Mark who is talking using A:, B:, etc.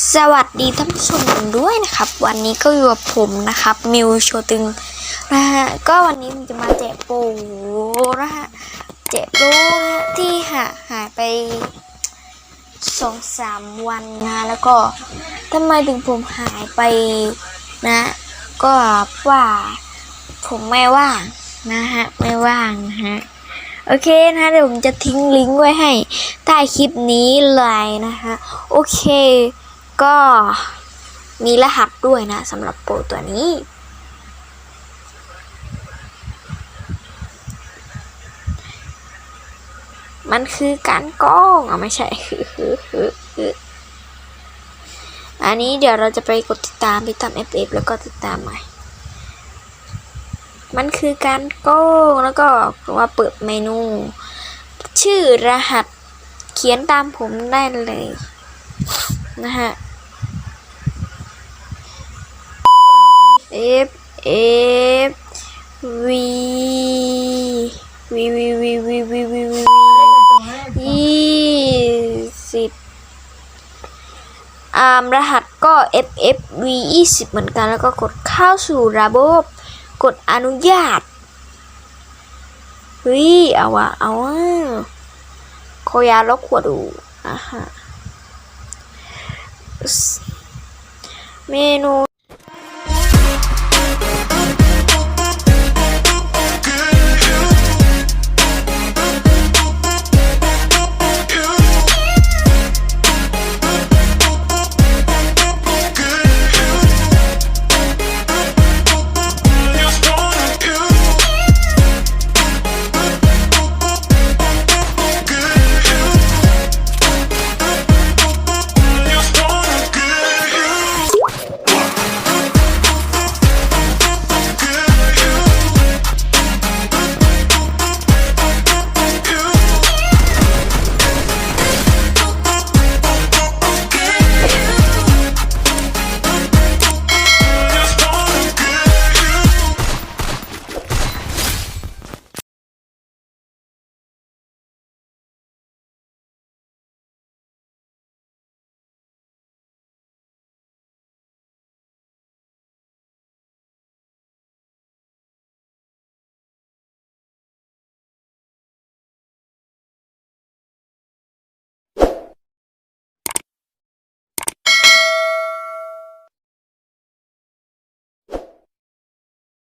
A: สวัสดีท่านผู้ชมด้วยนะครับ วันนี้ก็อยู่กับผมนะครับ มิวโชตึงนะฮะก็วันนี้มันจะมาแจกโปรนะฮะแจกโปรนะฮะที่หาหายไปสองสามวันนะแล้วก็ทำไมถึงผมหายไปนะ ก็ว่าผมไม่ว่างนะฮะไม่ว่างนะฮะโอเคนะเดี๋ยวผมจะทิ้งลิงก์ไว้ให้ใต้คลิปนี้เลยนะคะโอเค ก็มีรหัสด้วยนะสำหรับโปรตัวนี้ มันคือการกล้องอะไม่ใช่อันนี้เดี๋ยวเราจะไปกดติดตามติดตาม FF แล้วก็ติดตามใหม่ มันคือการโก้งแล้วก็ว่าเปิดเมนู ชื่อรหัสเขียนตามผมได้เลยนะฮะ F F V V V V V V V V ยี่สิบอามรหัสก็ F F V ยี่สิบเหมือนกันแล้วก็กดเข้าสู่ระบบ กดอนุญาตเฮ้ยเอาอะเอาอะโคยาล็อกขวดดูอะฮะเมนู